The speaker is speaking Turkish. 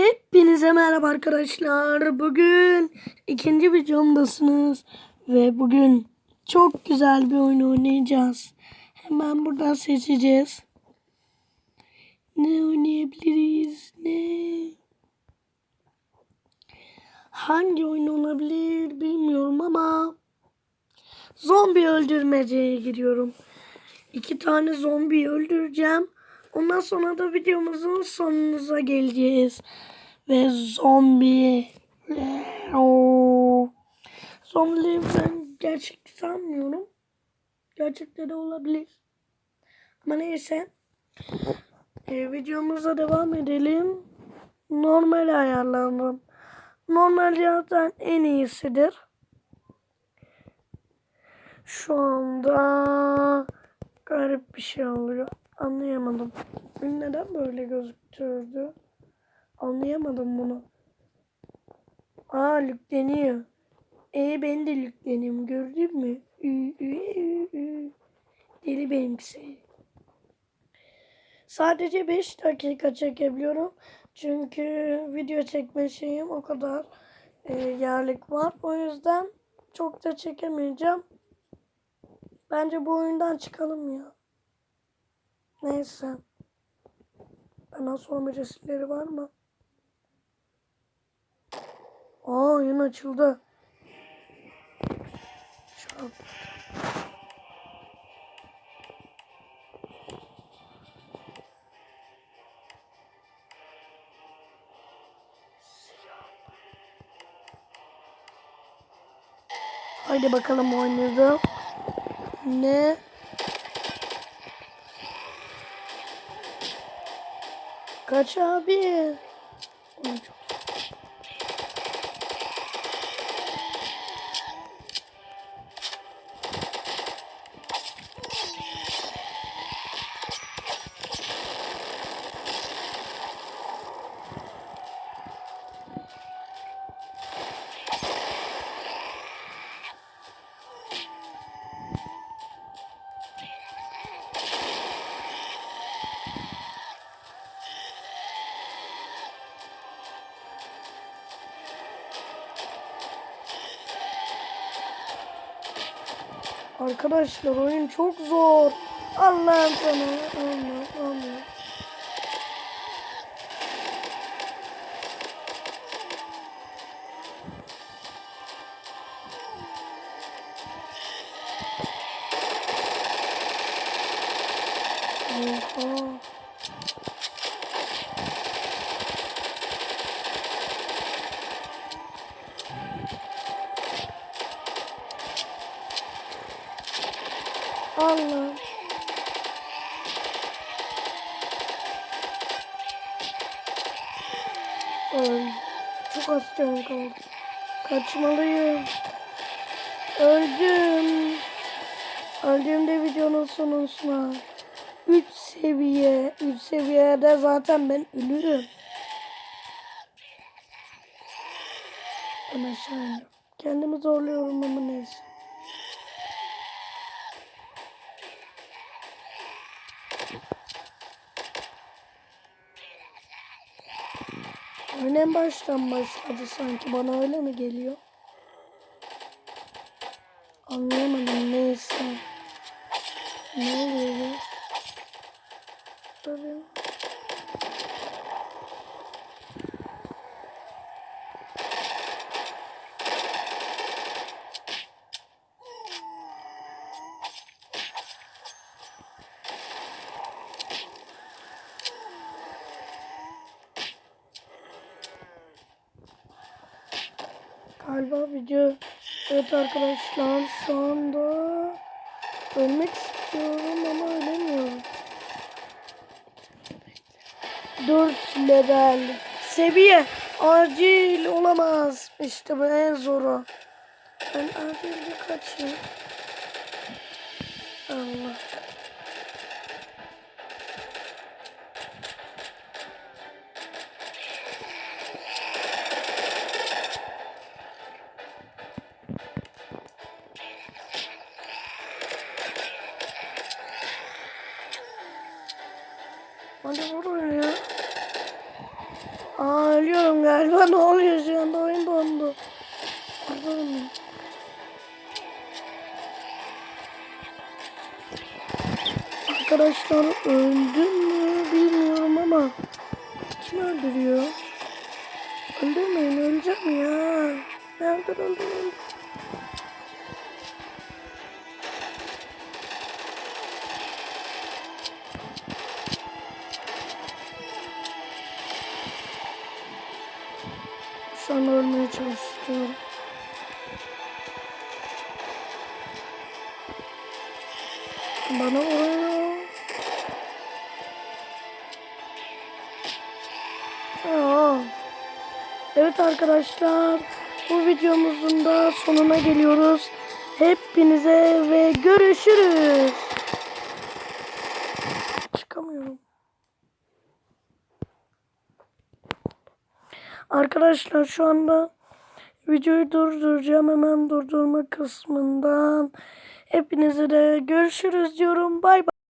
Hepinize merhaba arkadaşlar. Bugün ikinci videomdasınız. Ve bugün çok güzel bir oyun oynayacağız. Hemen buradan seçeceğiz. Ne oynayabiliriz? Ne? Hangi oyun olabilir bilmiyorum ama zombi öldürmeceye giriyorum. İki tane zombi öldüreceğim. Ondan sonra da videomuzun sonumuza geleceğiz. Ve zombi. Zombileri ben gerçek sanmıyorum. Gerçekte de olabilir. Ama neyse. Ee, videomuza devam edelim. Normal ayarlandım. Normal zaten en iyisidir. Şu anda garip bir şey oluyor. Anlayamadım. Neden böyle gözüktürdü? Anlayamadım bunu. Aa lükleniyor. E ben de lükleniyorum. Gördün mü? Ü, ü, ü, ü. Deli benimkisi. Sadece 5 dakika çekebiliyorum. Çünkü video çekme şeyim o kadar e, yerlik var. O yüzden çok da çekemeyeceğim. Bence bu oyundan çıkalım ya. Neyse. Benden sonra resimleri var mı? Aa oyun açıldı. Çok. Haydi bakalım oynadı. Ne? Kaç abi? Çok- Arkadaşlar oyun çok zor. Allah'ım sana. Allah Allah. Oha. Allah. Öl. Çok az canım kaldı. Kaçmalıyım. Öldüm. Öldüğümde videonun sonuna. 3 seviye. 3 seviyede zaten ben ölürüm. Ben aşağı iniyorum. Kendimi zorluyorum ama neyse. Oyun en baştan başladı sanki. Bana öyle mi geliyor? Anlayamadım neyse. Ne oluyor ya? Tabii. Galiba video. Evet arkadaşlar şu anda ölmek istiyorum ama ölemiyorum. 4 level seviye acil olamaz. İşte bu en zoru. Ben acil bir kaçayım. Allah. Hadi vurun ya. Aa ölüyorum galiba. Ne oluyor şu anda? Oyun dondu. Kurtarın Arkadaşlar öldüm mü bilmiyorum ama kim öldürüyor? Öldürmeyin öleceğim ya. Nerede öldür an ölmeye çalışıyorum. Bana vuruyor. Aa. Evet arkadaşlar bu videomuzun da sonuna geliyoruz. Hepinize ve görüşürüz. Arkadaşlar şu anda videoyu durduracağım. Hemen durdurma kısmından. Hepinize de görüşürüz diyorum. Bay bay.